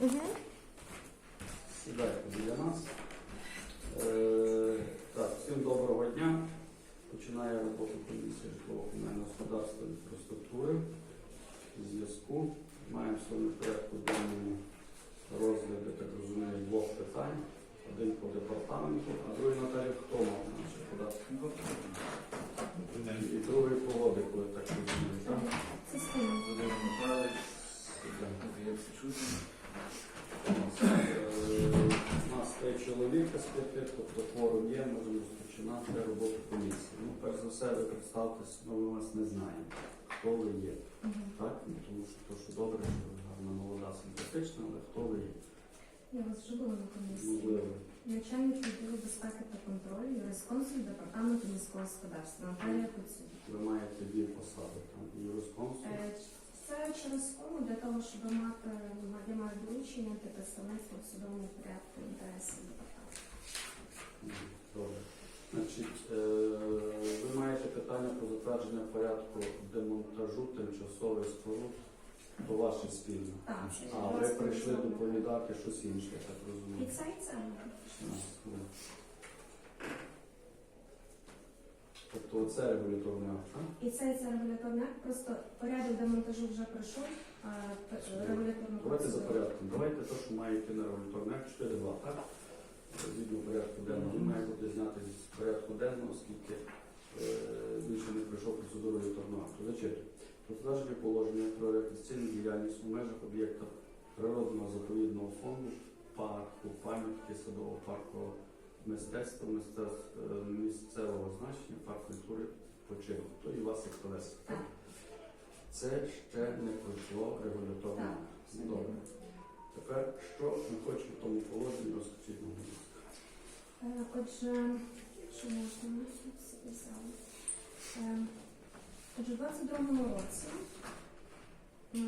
Угу. Сідайте біля нас. Е, так, всім доброго дня. Починає роботу комісії житлово-комунального господарства інфраструктури. Зв'язку. Маємо сьогодні в порядку денному розгляд, я так розумію, двох питань. Один по департаменту, а другий Наталі хто мав наші податки? І другий по Лодику, я так розумію, так? Система. Володимир Михайлович, Сідайте. Андрій Сичутин. У нас три чоловіка з п'яти, тобто форум є, можемо розпочинати роботу комісії. Ну, перш за все, ви представтесь, ну, ми вас не знаємо, хто ви є. Так? Ну, тому що то, що добре, що ви гарна молода, симпатична, але хто ви є? Я вас вже була на комісії. Можливо. Начальник відділу безпеки та контролю, юрисконсуль департаменту міського господарства Наталія Куцюк. Ви маєте дві посади, там юрисконсул. Е, Це через кому для того, щоб мати маю доручення та представництво в судовому порядку інтересів Добре. Значить, е, ви маєте питання про затвердження порядку демонтажу тимчасових споруд до ваше спільне. Так, А ви прийшли доповідати щось інше, я так І це, і це. Тобто це регуляторний акт, так? І це, і це регуляторний акт, просто порядок демонтажу вже пройшов, а п- регуляторну Давайте за процедуру. порядком. Давайте те, що має йти на регуляторний акт 4.2, так? Згідно порядку денного Він має бути знятий з порядку денного, оскільки е, більше не пройшов процедуру регуляторного акту. Зачитую. Затвердження положення про рекреаційну діяльність у межах об'єкта природного заповідного фонду, парку, пам'ятки, садово-паркового мистецтва, мистецтв, е, місцевого значення, парк культури, починку. То і вас як колеса. Це ще не пройшло акт. Ну, Добре. Тепер що ми хочемо в тому положенні розкажіть нам, будь ласка. Отже, що можна записали? Е, Отже, у 22-му році е,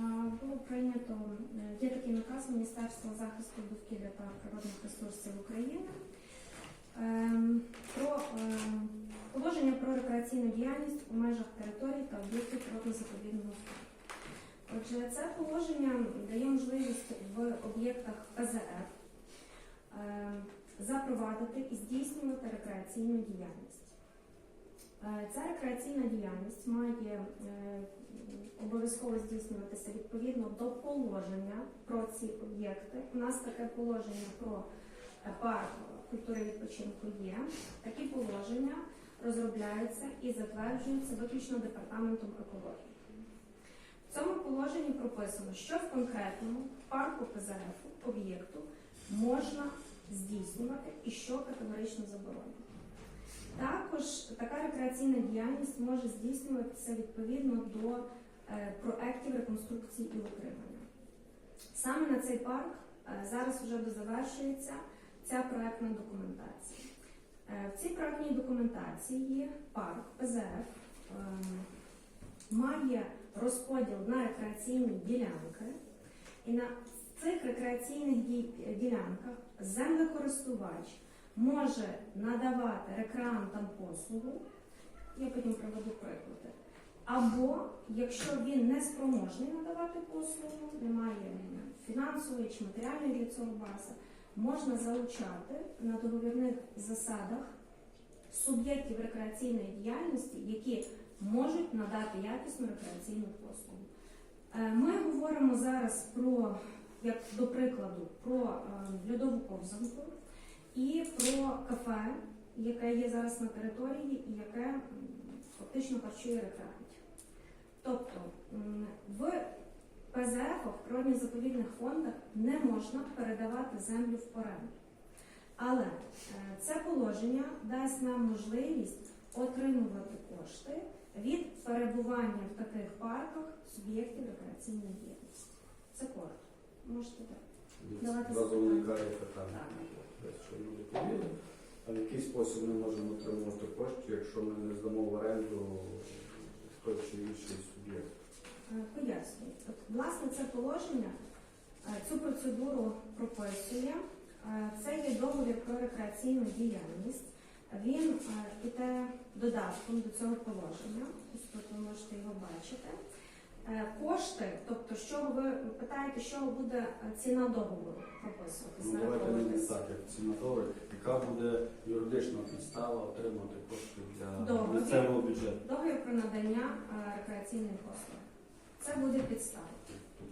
було прийнято, є такий наказ Міністерства захисту довкілля та природних ресурсів України про е, положення про рекреаційну діяльність у межах територій та об'єктів природно-заповідного фонду. Отже, це положення дає можливість в об'єктах ПЗФ е, запровадити і здійснювати рекреаційну діяльність. Е, Ця рекреаційна діяльність має е, обов'язково здійснюватися відповідно до положення про ці об'єкти. У нас таке положення про е, парк культури відпочинку є. Такі положення розробляються і затверджуються виключно департаментом екології. В цьому положенні прописано, що в конкретному парку ПЗФ об'єкту можна здійснювати і що категорично заборонено. Також така рекреаційна діяльність може здійснюватися відповідно до е, проєктів реконструкції і утримання. Саме на цей парк е, зараз вже дозавершується ця проектна документація. Е, В цій проектній документації парк ПЗФ ем, має розподіл на рекреаційні ділянки, і на цих рекреаційних ділянках землекористувач може надавати рекреантам послугу, я потім приведу приклади. Або якщо він не спроможний надавати послугу, немає фінансової чи матеріальної для цього бази, можна залучати на договірних засадах суб'єктів рекреаційної діяльності, які можуть надати якісну рекреаційну послугу. Е, Ми говоримо зараз про, як до прикладу, про е, льодову ковзанку і про кафе, яке є зараз на території і яке фактично харчує рекреантів. Тобто в ПЗФ, в природних заповідних фондах, не можна передавати землю в оренду. Але е, це положення дасть нам можливість отримувати кошти від перебування в таких парках суб'єктів рекреаційної діяльності. Це коротко. Можете так. Давайте питання. Що ми відповіли. А в який спосіб ми можемо отримувати кошти, якщо ми не здамо в оренду той чи інший суб'єкт? Е, Пояснюю. От, власне, це положення е, цю процедуру прописує. Е, Це є договір про рекреаційну діяльність. Він іде додатком до цього положення. Ось тут ви можете його бачити. Кошти, тобто, чого ви питаєте, чого буде ціна договору прописуватись, Ну, давайте не так, як ціноторик. Яка буде юридична підстава отримати кошти для Договір. місцевого бюджету? Договір про надання рекреаційних послуг. Це буде підстава.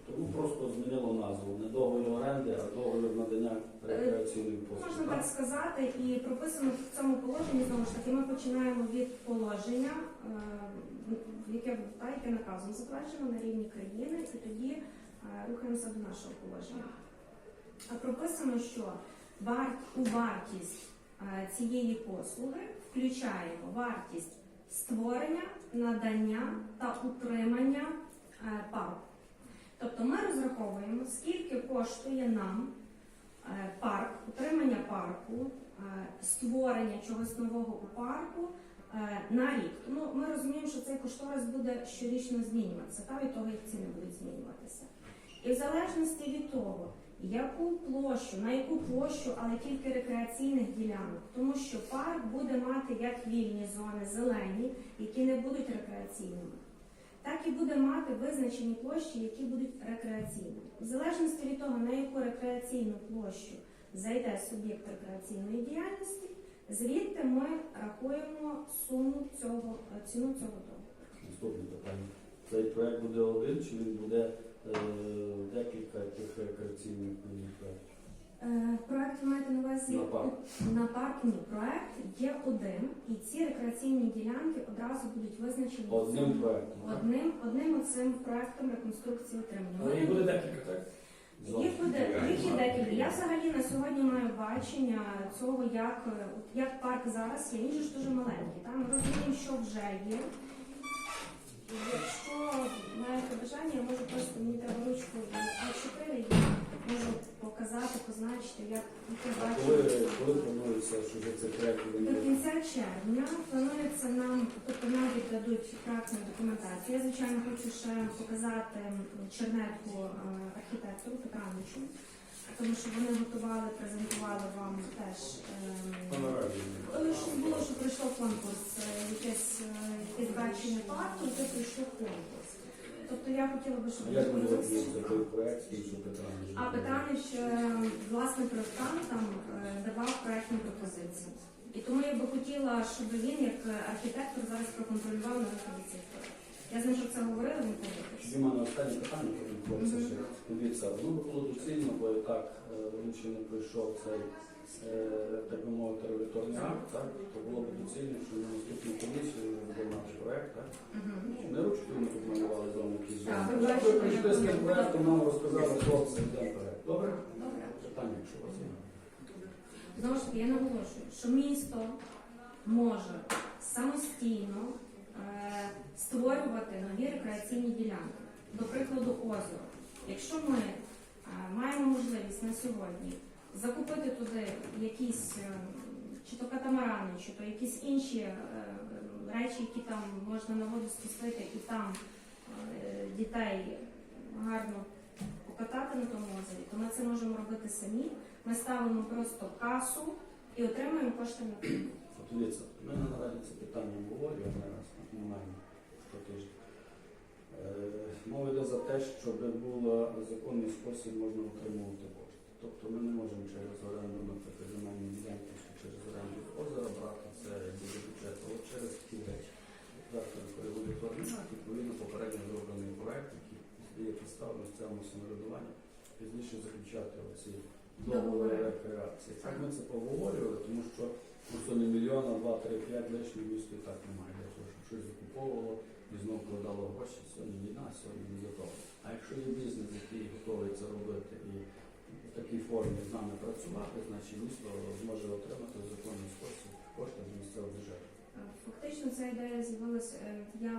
Тобто ну, просто змінило назву. Не договір оренди, а договір надання рекреаційних послуг. Можна так? сказати, і прописано в цьому положенні знову ж таки. Ми починаємо від положення, е, яке та, яке наказом затверджено на рівні країни, і тоді е, рухаємося до нашого положення. А прописано, що у вартість е, цієї послуги включаємо вартість створення, надання та утримання е. Тобто ми розраховуємо, скільки коштує нам е, парк, утримання парку, е, створення чогось нового у парку на рік. Тому ми розуміємо, що цей кошторис буде щорічно змінюватися, та від того, як ціни будуть змінюватися. І в залежності від того, яку площу, на яку площу, але тільки рекреаційних ділянок, тому що парк буде мати як вільні зони, зелені, які не будуть рекреаційними, так і буде мати визначені площі, які будуть рекреаційними. В залежності від того, на яку рекреаційну площу зайде суб'єкт рекреаційної діяльності, звідти ми рахуємо суму цього ціну цього договору. Наступне питання. Цей проект буде один чи він буде е, декілька тих рекреаційних проєктів? Е, Проект ви маєте на увазі На парк. на парк. Проект є один, і ці рекреаційні ділянки одразу будуть визначені Одним цим- проектом. одним одним оцим проектом реконструкції утримання. Але їх буде декілька, так? Їх буде їх є декілька. Я взагалі на сьогодні маю бачення цього, як, як парк зараз є. Він же ж дуже маленький. Там розуміємо, що вже є. І Якщо маєте бажання, я можу просто мені треба ручку А4, і я можу показати, позначити, як коли, коли планується, що вже цей проект До кінця червня планується нам, тобто нам віддадуть проектну документацію. Я, звичайно, хочу ще показати чернетку е, архітектору Петраничу, тому що вони готували, презентували вам теж. ем, е, Щось було, що пройшло конкурс, е, якесь, е, якесь бачення парку, це пройшло конкурс. Тобто я хотіла би, щоб Як виглядати той проект, що питання? А питання, що власне, проєктант там давав проєктні пропозиції. І тому я би хотіла, щоб він, як архітектор, зараз проконтролював на виході цих проєктів. Я з ним вже це говорила, він погодився. Зіма, на останнє питання, потім ще. Дивіться, воно було доцільно, бо так е, він ще не пройшов цей, е, так би мовити, регуляторний акт, так? То було б доцільно, що на наступній комісії ми будемо мати проект, так? Не ручки ми тут малювали зони якісь зони. ви прийшли з тим воно проектом, нам розказали хлопці, де проект. Добре? Добре. Питання, якщо у вас є. Знову ж таки, я наголошую, що місто може самостійно е, створювати нові рекреаційні ділянки. До прикладу, озеро. Якщо ми е, маємо можливість на сьогодні закупити туди якісь е, чи то катамарани, чи то якісь інші е, речі, які там можна на воду спустити і там дітей гарно покатати на тому озері, то ми це можемо робити самі. Ми ставимо просто касу і отримуємо кошти на дивіться, ми на нараді це питання обговорюємо ми маємо щотижня. Е, Мова йде за те, щоб був законний спосіб можна отримувати кошти. Тобто ми не можемо через оренду, наприклад, земельні ділянки через оренду озера брати це буде бюджет, а через такі речі. Відповідно попередньо зроблений проект, який дає підставу місцевому самоврядуванню, пізніше заключати оці договори рекреації. Так ми це поговорювали, тому що що не мільйона, два, три, п'ять лишніх місто і так немає для того, щоб щось закуповувало і знову вкладало гроші. Сьогодні війна, сьогодні не готово. А якщо є бізнес, який готовий це робити і в такій формі з нами працювати, значить місто зможе отримати законний спосіб кошти з місцевого бюджету. Фактично ця ідея з'явилася. е, Я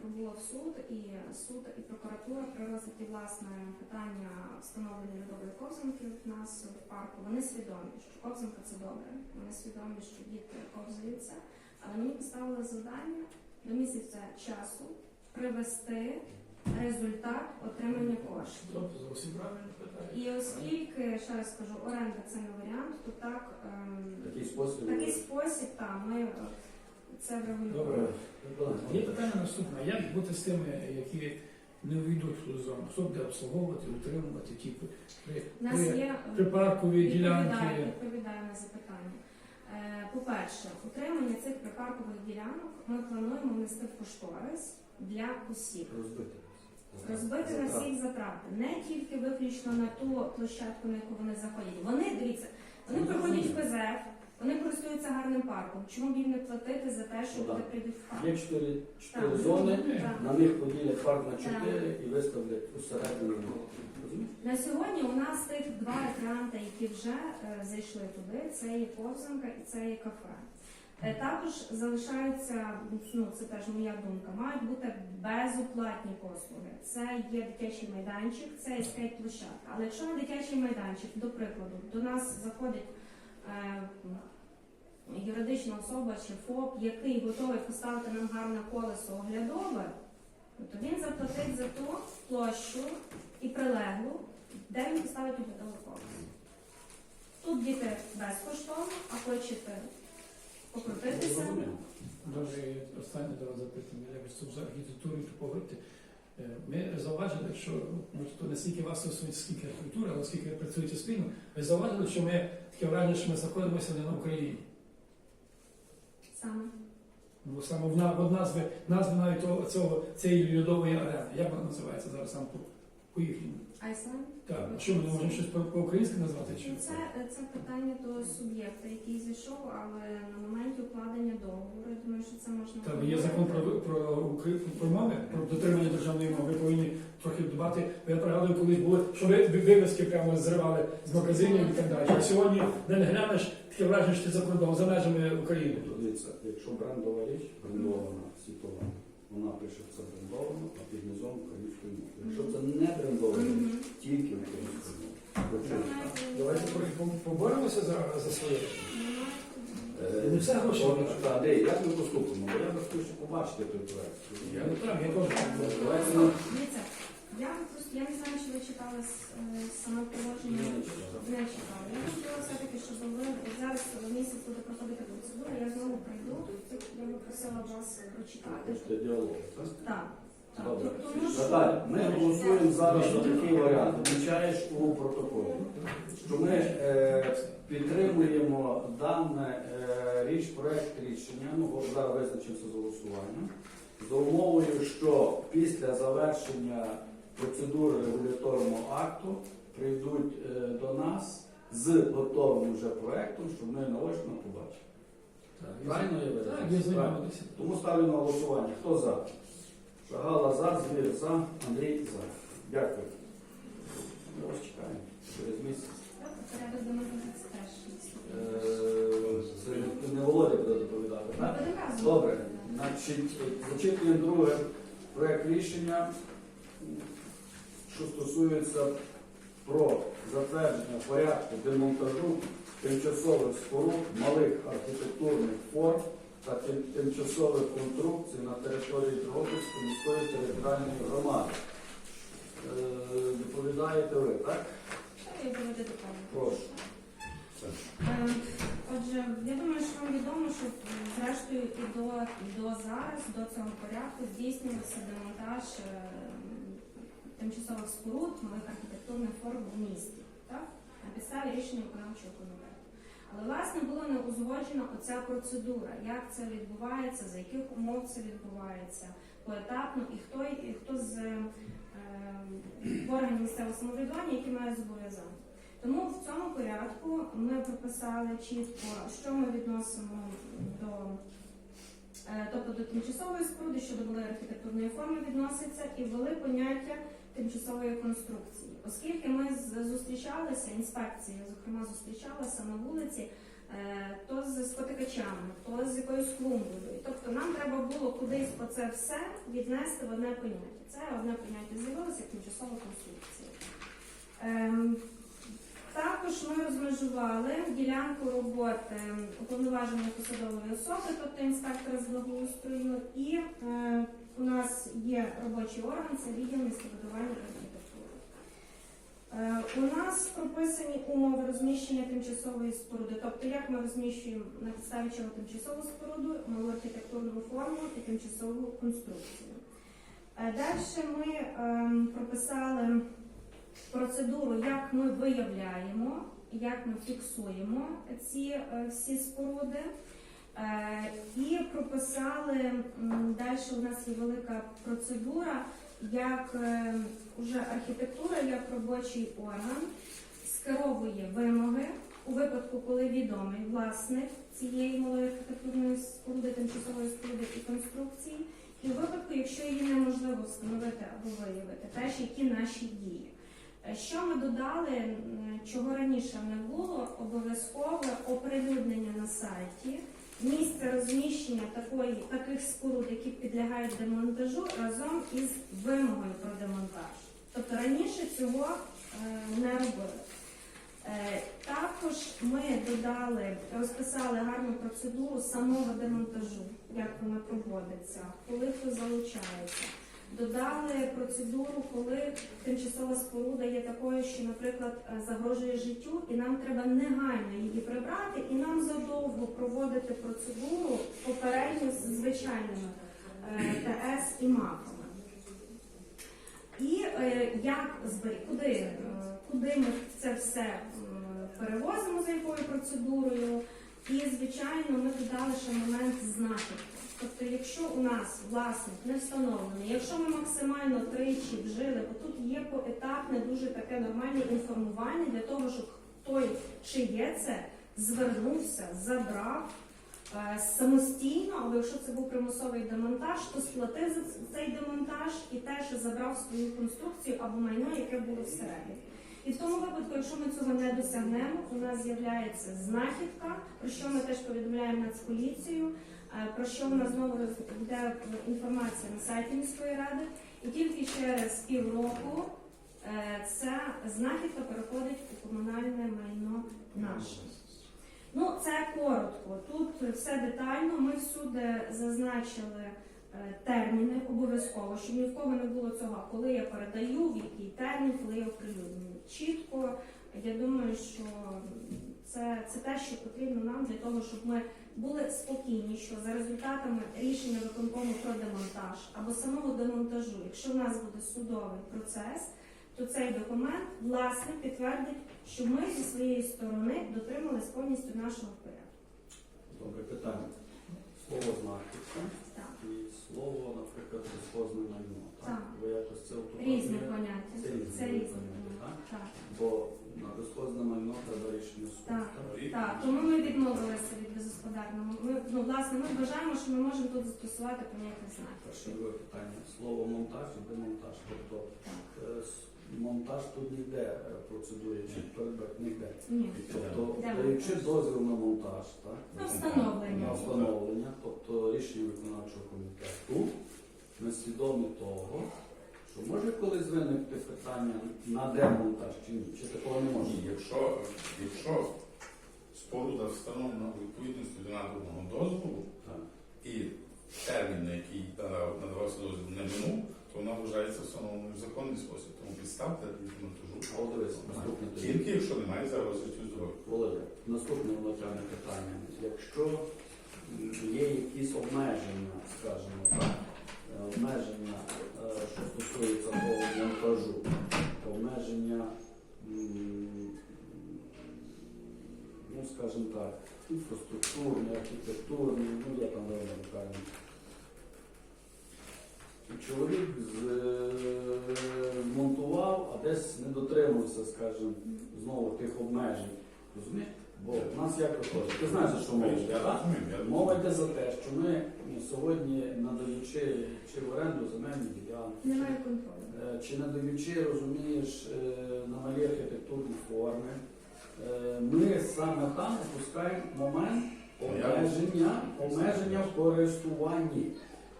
пробула в суд, і суд і прокуратура при розгляді власне питання встановлення недоброї ковзанки в нас в парку. Вони свідомі, що ковзанка це добре. Вони свідомі, що діти ковзаються. Але мені поставили завдання до місяця часу привести результат отримання коштів. Тобто зовсім правильно питання. І оскільки, ще раз скажу, оренда це не варіант, то так ем, Такий спосіб. такий спосіб там ми е, це врегулюємо. Добре. Добре. Є питання наступне. Як бути з тими, які не увійдуть в ту зону. Хто буде обслуговувати, утримувати ті при, при, У нас при, є припаркові відповідаю, ділянки. відповідаю на запитання. Е, По-перше, утримання цих припаркових ділянок ми плануємо внести в кошторис для осіб. Розбити. Розбити на всіх затрати, не тільки виключно на ту площадку, на яку вони заходять. Вони дивіться, вони приходять в. ПЗФ, користуються гарним парком. Чому б їм не платити за те, що Ну, так. прийдуть в парк? Є чотири, чотири Так. зони, Так. на них поділять парк на чотири і виставлять усередину. На сьогодні у нас тих два рекреанта, які вже е, зайшли туди, це є ковзанка і це є кафе. Е, також залишаються, ну це теж моя думка, мають бути безоплатні послуги. Це є дитячий майданчик, це є скейт-площадка. Але якщо на дитячий майданчик, до прикладу, до нас заходить е, юридична особа чи ФОП, який готовий поставити нам гарне колесо оглядове, то він заплатить за ту площу і прилеглу, де він поставить оглядове колесо. Тут діти безкоштовно, а хочете покрутитися. Дуже останнє до вас запитання, якось тут за архітектурою поговорити. Е, Ми зауважили, що то не стільки вас стосується, скільки архітектури, але скільки ви працюєте спільно, ви зауважили, що ми таке враження, що ми знаходимося не на Україні. Саме. Ну, саме в, на- от назви, навіть цього, цієї льодової арени. Як вона називається зараз сам по, по їхньому? Айсланд? Так, що ми не можемо щось по- по-українськи назвати? Чи? Ну, це, це питання до суб'єкта, який зійшов, але на моменті укладення договору, я думаю, що це можна. Та є закон про, про, Укра- про мови, про дотримання державної мови. Ви повинні трохи дбати. Я пригадую, колись були, що ви ви- вивіски прямо зривали з магазинів і так далі. А сьогодні, де не глянеш, таке враження, що ти за кордоном, за межами України. Дивіться, якщо брендова річ, брендована світова, вона пише це брендовано, а під низом. Якщо це не Мгм. тільки українською мовою. Давайте трохи поборемося за, за своє. е, Не все гроші. от, та, Андрій, як ми поступимо? Бо я би ще побачити той проект. Я не так, я теж. Давайте ми- Дивіться, я просто я не знаю, чи ви читали с- е, саме положення. Не. Читали. Я хотіла все-таки, щоб ви зараз місяць буде проходити процедура, я знову прийду. Я би просила вас прочитати. Це діалог, так? Так. Добре. Наталя, ми голосуємо зараз за такий варіант. Включаєш у протоколі, що ми е, підтримуємо дане е, річ, проект рішення, ну бо зараз визначимося з голосуванням, за умовою, що після завершення процедури регуляторного акту прийдуть е, до нас з готовим вже проектом, щоб ми наочно побачили. Правильно я Так, виразився? Правильно. Тому ставлю на голосування. Хто за? Шагала за, Звір за, Андрій за. Дякую. Ми вас чекаємо через місяць. Е, Це не Володя буде доповідати, так? Добре. Значить, зачитуємо друге проект рішення, що стосується про затвердження порядку демонтажу тимчасових споруд малих архітектурних форм та тим- тимчасових конструкцій на території Дрогобицької міської територіальної громади. Е, Доповідаєте ви, так? Я. Прошу. Е, Отже, я думаю, що вам відомо, що зрештою і до, до зараз, до цього порядку, здійснювався демонтаж е, тимчасових споруд малих архітектурних форм в місті, так? на підставі рішення виконавчого комітету. Але власне було не узгоджена оця процедура, як це відбувається, за яких умов це відбувається, поетапно і хто, і хто з е, органів місцевого самоврядування, які мають зобов'язання. Тому в цьому порядку ми прописали чітко, що ми відносимо до, е, тобто до тимчасової споруди, що до малої архітектурної форми відноситься, і ввели поняття тимчасової конструкції. Оскільки ми зустрічалися, інспекція, зокрема, зустрічалася на вулиці, е, то з спотикачами, то з якоюсь клумбою. Тобто нам треба було кудись оце все віднести в одне поняття. Це одне поняття з'явилося як тимчасова конструкція. Також ми розмежували ділянку роботи уповноваженої посадової особи, тобто інспектора з благоустрою, і е, у нас є робочий орган, це відділ містобудування архітектури. Е, у нас прописані умови розміщення тимчасової споруди, тобто як ми розміщуємо на підставі чого тимчасову споруду, малу архітектурну форму і тимчасову конструкцію. Е, Далі ми ем, прописали процедуру, як ми виявляємо, як ми фіксуємо ці е, всі споруди. Е, І прописали далі. У нас є велика процедура, як е, уже архітектура, як робочий орган скеровує вимоги у випадку, коли відомий власник цієї малої архітектурної споруди, тимчасової споруди і конструкції, і у випадку, якщо її неможливо встановити або виявити, теж які наші дії. Що ми додали, чого раніше не було, обов'язкове оприлюднення на сайті, місце розміщення такої, таких споруд, які підлягають демонтажу, разом із вимогою про демонтаж. Тобто раніше цього е, не робили. Е, Також ми додали, розписали гарну процедуру самого демонтажу, як вона проводиться, коли хто залучається. Додали процедуру, коли тимчасова споруда є такою, що, наприклад, е, загрожує життю, і нам треба негайно її прибрати, і нам задовго проводити процедуру попередньо з звичайними е, ТС і МАФами. І е, як куди, куди ми це все перевозимо, за якою процедурою. І, звичайно, ми додали ще момент знахідки. Тобто, якщо у нас власник не встановлений, якщо ми максимально тричі вжили, бо тут є поетапне дуже таке нормальне інформування для того, щоб той, чи є це, звернувся, забрав е, самостійно, або якщо це був примусовий демонтаж, то сплатив за цей демонтаж і теж забрав свою конструкцію або майно, яке було всередині. І в тому випадку, якщо ми цього не досягнемо, у нас з'являється знахідка, про що ми теж повідомляємо Нацполіцію, про що в нас знову йде інформація на сайті міської ради, і тільки через півроку е, ця знахідка переходить у комунальне майно наше. Ну, це коротко. Тут все детально. Ми всюди зазначили е, терміни обов'язково, щоб ні в кого не було цього, коли я передаю, в який термін, коли я оприлюднюю. Чітко, я думаю, що це, це те, що потрібно нам для того, щоб ми були спокійні, що за результатами рішення виконкому про демонтаж або самого демонтажу, якщо в нас буде судовий процес, то цей документ власне підтвердить, що ми зі своєї сторони дотримались повністю нашого порядку. Добре питання. Слово знахідка і слово, наприклад, безхозне майно. Так? Ви якось це різні поняття. Це різні поняття. Бо безхозне майно треба рішення суду. Так. так? Тому ми відмовилися від безгосподарного. Ми ну власне ми вважаємо, що ми можемо тут застосувати поняття знаків. Перше друге питання. Слово монтаж і демонтаж. Тобто Так. е, с- монтаж тут ніде е, процедує, чи передбачено ніде. Ні. Тобто, Де даючи дозвіл на монтаж, так? На встановлення. на встановлення, тобто рішення виконавчого комітету, ми свідомі того, може колись виникти питання на демонтаж чи ні, чи такого не може. Ні, якщо, якщо споруда встановлена у відповідності до наданого дозволу Так. і термін, на який надав- надавався дозвіл не минув, то вона вважається встановленою в законний спосіб. Тому підстав для демонтажу. От дивись, наступне тоді. Тільки якщо немає зараз життю здоров'я. Володя, наступне елементарне питання. Якщо є якісь обмеження, скажімо так, е, обмеження, е, що стосується того монтажу, обмеження, ну скажімо так, інфраструктурні, архітектурні, ну я там правильно. Чоловік змонтував, а десь не дотримався, скажімо, знову тих обмежень. Розумієш? Бо в нас як виходить? Ти знаєш, за що мова йде, так? Мова йде за те, що ми ну, сьогодні, надаючи чи в оренду земельні ділянки, Немає контролю. е, чи надаючи, розумієш, е, на малі архітектурні форми, е, ми саме там опускаємо момент обмеження, обмеження в користуванні.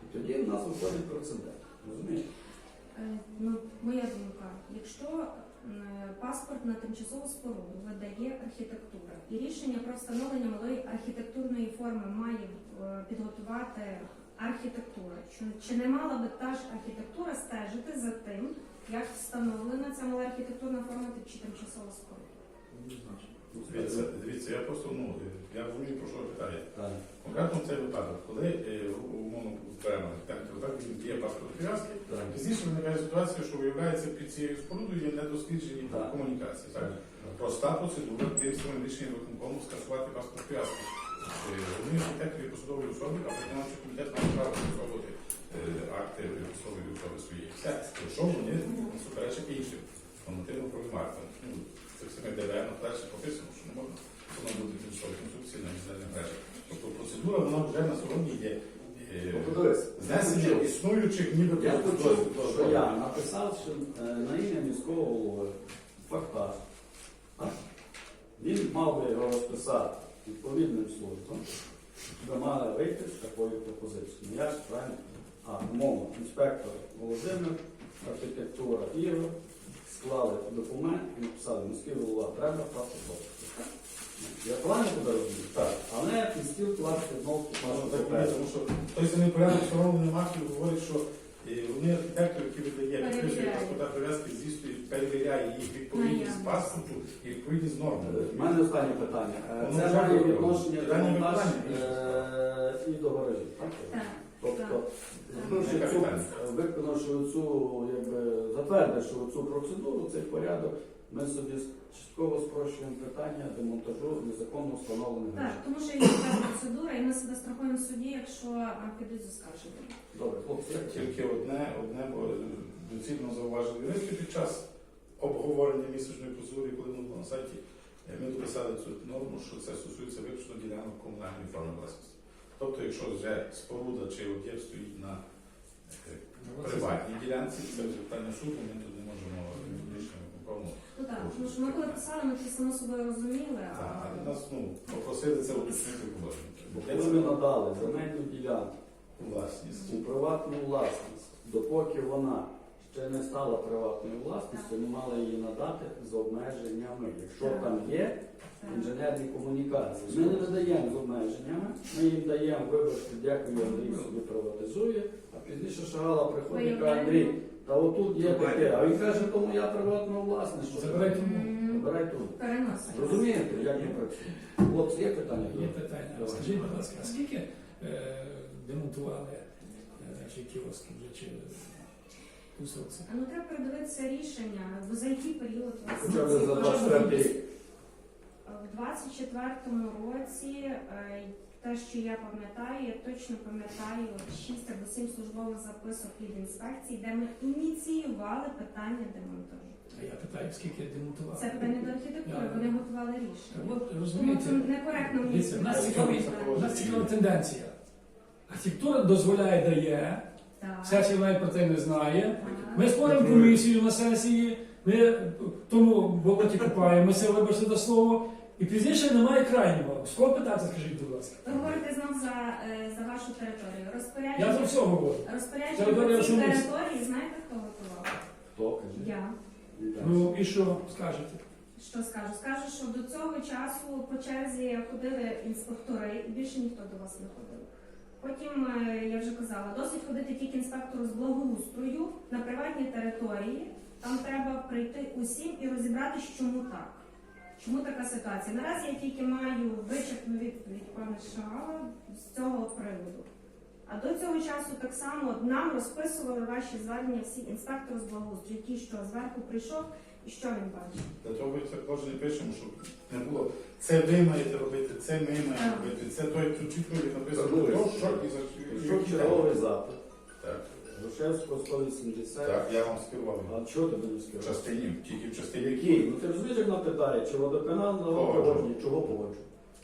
І тоді в нас виходить прецедент. Розумієш? Е, Ну, моя думка, якщо паспорт на тимчасову споруду видає архітектура, і рішення про встановлення малої архітектурної форми має е, підготувати архітектура, чи, не мала би та ж архітектура стежити за тим, як встановлена ця мала архітектурна форма чи тимчасова споруда? Дивіться, я просто ну я розумію, про що ви. Так. Конкретно цей випадок, коли е, умовно так, він є паспорт прив'язки, пізніше виникає ситуація, що виявляється під цією спорудою є недосліджені комунікації. Так? Проста процедура тим своїм рішенням виконкому скасувати паспорт прив'язки. Е, Вони архітектори посадові особи, а виконавчий комітет має право скасовувати е, акти посадової особи свої. Якщо вони суперечать іншим нормативно-правовим актам. Ну, це ДВР на перше прописано, що не можна воно бути тимчасової конструкції на міжнародних мережах. Тобто процедура вона вже на сьогодні є. е, подивись, Знесення існуючих ніби Я почув, що я написав що, е, на ім'я міського голови фактаж. Так? Він мав би його розписати відповідним службам, де мали вийти з такою пропозицією. Я ж правильно, а умовно, інспектор Володимир, архітектура Ігор, склали документ і написали міський голова, треба паспорт. Я правильно тебе розумію? Так. А не під стіл класти знову Ну, Тому що той самий порядок встановлений актів говорить, що е, вони архітектор, який видає підписує Перевіряє. паспорта прив'язки, здійснює, перевіряє їх відповідність паспорту і відповідність норм. У мене останнє питання. Е, Це вже має відношення до Питання монтаж е, і до гаражів. так? Так. Тобто, виконавши цю, виконавши цю, якби, затвердивши цю процедуру, цей порядок, ми собі частково спрощуємо питання демонтажу незаконно встановлених Так, тому що є така процедура, і ми себе страхуємо в суді, якщо а, підуть з оскарженням. Добре, хлопці, тільки. Тільки одне, одне бо доцільно зауважили юристи під час обговорення місячної процедури, коли ми були на сайті, е, ми дописали цю норму, що це стосується виключно ділянок комунальної форми власності. Тобто, якщо вже споруда чи об'єкт стоїть на е, приватній ділянці, це вже питання суду, ми тут не можемо рішення виконувати. Ну що ми коли писали, ми це само собою розуміли, а Так, нас ну, попросили це уточнити положення. Бо коли ми надали земельну ділянку власність. у приватну власність, допоки вона ще не стала приватною власністю, ми мали її надати з обмеженнями. Якщо Так. там є інженерні комунікації, ми не надаємо з обмеженнями, ми їм даємо, вибачте, дякую, Андрій собі приватизує, а пізніше шагала приходить і каже, Андрій, та отут є таке. А він каже, то моя приватна власність. що Забирай ти? тому. Забирай тут. переносимо. Розумієте, як ми працюємо? Хлопці, є питання? Є питання. Давай. Скажіть, будь ласка, а скільки е, демонтували е, значить, кіоски вже чи? А Ну треба передивитися рішення, бо за який період у вас Хоча б за 24 рік. В 24-му році, е, те, що я пам'ятаю, я точно пам'ятаю 6 або 7 службових записок від інспекції, де ми ініціювали питання демонтажу. А я питаю, скільки демонтували? Це питання до архітектури, вони готували рішення. От Тому розумієте, це некоректно мені Дивіться, в нас цікаві- у нас цікава тенденція. Архітектура дозволяє, дає, Так. сесія навіть про це не знає. Так. Ми створимо комісію на сесії, ми тому болоті купаємо, ми вибачте до слова. І пізніше немає крайнього. З кого питати, скажіть, будь ласка. Ви говорите знов за, е, за вашу територію. Я за все говорю. розпорядження Територія по цій території, знаєте, хто готував? Хто каже? Я. Ну і що скажете? Що скажу? Скажу, що до цього часу по черзі ходили інспектори, і більше ніхто до вас не ходив. Потім, е, я вже казала, досить ходити тільки інспектору з благоустрою на приватній території. Там треба прийти усім і розібратися, чому так. Чому така ситуація? Наразі я тільки маю вичерпну відповідь пана Шагала з цього приводу. А до цього часу так само нам розписували ваші звернення всі інспектори з благоустрою, який що зверху прийшов і що він бачив. Для того ми це кожен пишемо, щоб не було це ви маєте робити, це ми маємо робити, це той, тут чітко написано, хто, що і за Що запит? Так, Грушевського 180. так, я вам скерував. А чого ти не В скажеш? частині, тільки в частині Який? Ну ти розумієш, як вона питає, чи водоканал на Погоджу. погодження, чого погоджу?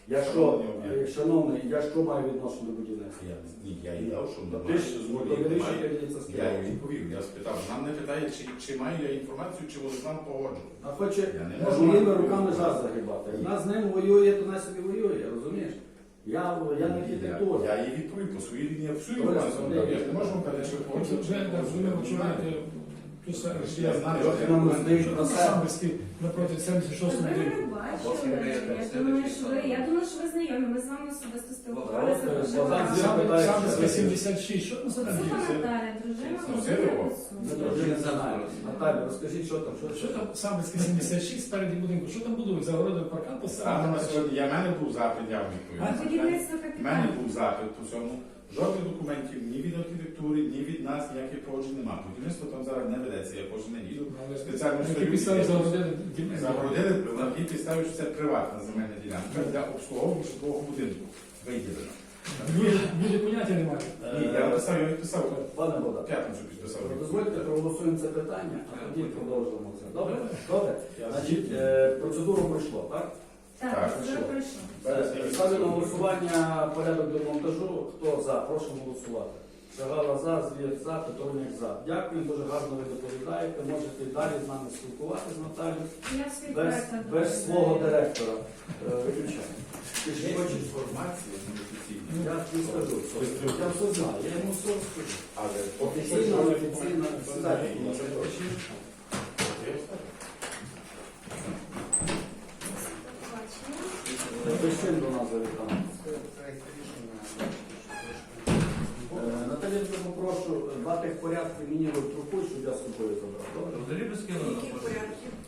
Я що, Шановні об'єкти. е, шановний, я що маю відношення до будівництва? Я, ні, я їй дав, що немає ти ж тобі немає. рішення прийняться Я їй відповів, я спитав, нам не питає, чи, чи маю я інформацію, чи водоканал погоджу. А хоче Я не можу. моїми руками жар загибати. Як Вона з ним воює, то вона собі воює, розумієш? Я, я не архітектор. Я, я їй відповів по своїй лінії, абсолютно. розумію, чи що не. знаєте, Тут сам- Я знаю, що нам я- про себе. Напроти 76 Ви Я думаю, що ви, я думаю, що ви знайомі. Ми з вами особисто спілкувалися. Дуже Богдан. Сам- питає, Самбірський що- 76, що ну, це там Наталя, дружина Володимира розкажіть, що там, що Що там? там Самбірський 76 спереді будинку? Що там будують? Загородив паркан сьогодні, я в мене був запит, я А, відповів. Будівництво У мене був запит у цьому. Жодних документів ні від архітектури, ні від нас ніяких погоджень немає. Будівництво там зараз не ведеться, я кожен день їду. Спеціально загородили? На тій підставі, що це приватна земельна ділянка для обслуговування житлового будинку. Виділено. Люди, люди поняття не мають. Ні, я написав, я відписав. Пане Богдан, П'ятницю підписав. дозвольте, проголосуємо це питання, а тоді продовжимо це. Добре? Добре? Значить, е, процедуру пройшло, так? Так, Ставлю на голосування порядок демонтажу. Хто за? Прошу голосувати. Шагала за, звір за, Петровняк за. Дякую, дуже гарно ви доповідаєте. Можете і далі з нами спілкуватися, Наталю. Я свій Без, проект без свого директора. Е, Виключаю. Ти ж хочеш? інформація неофіційна. Я тобі скажу. Я все знаю, я йому все скажу. Але Офіційно, неофіційно, сідайте, ласка, до нас завітав. Е, Наталі, я попрошу дати в порядку мені трубку, щоб я з собою забрав. Добре? Взагалі би скинули на почту.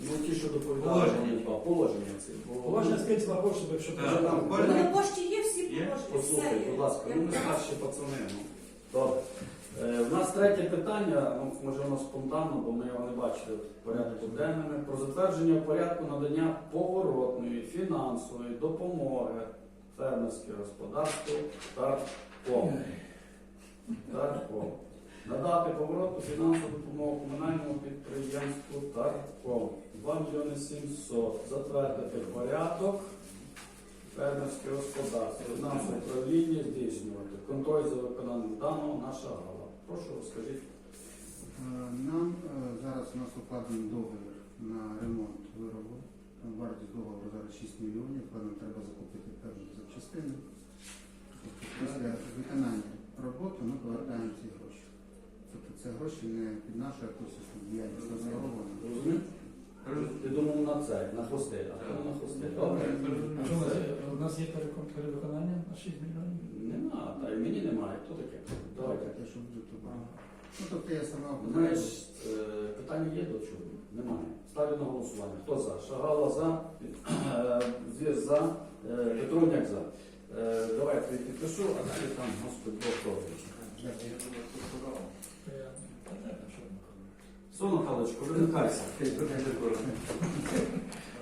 Ну ті, що доповідали, Положення. мені, положення ці. бо- Положення скиньте на пошту, якщо Так. Вже там, На пошті є всі Є? положення, все Послухай, є. будь ласка, ну ми Як старші пацани. Ну. Добре. Е, У нас третє питання, ну, може воно спонтанно, бо ми його не бачили в порядку денному. Про затвердження порядку надання поворотної фінансової допомоги фермерським господарству Тарком. Тарком. Надати поворотну фінансову допомогу комунальному підприємству Тарком. 2 мільйони 700. Затвердити порядок фермерське господарство, фінансове управління здійснювати. Контроль за виконанням даного наша гала. Прошу розкажіть. Е, Нам е, зараз у нас укладений договір на ремонт виробу. Вартість договору зараз 6 мільйонів, але нам треба закупити певні запчастини. Тобто після виконання роботи ми повертаємо ці гроші. Тобто це гроші не під нашу якусь діяльність, не зароблені. Розумієш? Ти думав на це, на хвости, а то на хвости. Добре. У нас є? У нас є перекон- перевиконання на 6 мільйонів. Нема, та й мені немає. Хто таке? Давайте. Те, що буде, то. Ну, тобто я сама Знаєш, е, питання є до чого? Немає. Ставлю на голосування. Хто за? Шагала за, е, Звір за, е, Петровняк за. Е, Давайте я підпишу, а далі там, господи, Бог? Сон Михайлович, повернутайся.